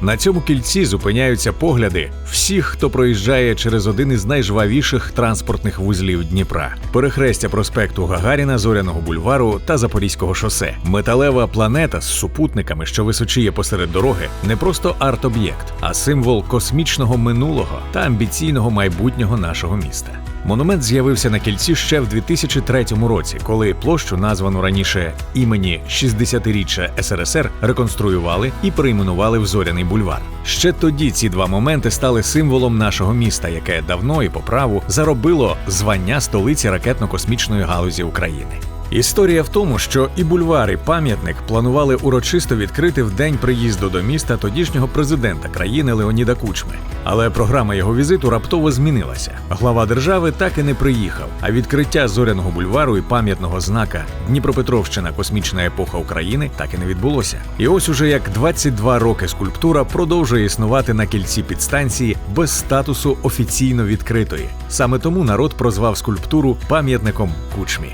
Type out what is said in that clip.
На цьому кільці зупиняються погляди всіх, хто проїжджає через один із найжвавіших транспортних вузлів Дніпра: перехрестя проспекту Гагаріна, Зоряного бульвару та Запорізького шосе. Металева планета з супутниками, що височіє посеред дороги, не просто арт-об'єкт, а символ космічного минулого та амбіційного майбутнього нашого міста. Монумент з'явився на кільці ще в 2003 році, коли площу, названу раніше імені 60-річчя СРСР, реконструювали і перейменували в Зоряний бульвар. Ще тоді ці два моменти стали символом нашого міста, яке давно і по праву заробило звання столиці ракетно-космічної галузі України. Історія в тому, що і бульвар, і пам'ятник планували урочисто відкрити в день приїзду до міста тодішнього президента країни Леоніда Кучми. Але програма його візиту раптово змінилася. Глава держави так і не приїхав. А відкриття зоряного бульвару і пам'ятного знака Дніпропетровщина космічна епоха України так і не відбулося. І ось уже як 22 роки скульптура продовжує існувати на кільці підстанції без статусу офіційно відкритої. Саме тому народ прозвав скульптуру пам'ятником Кучмі.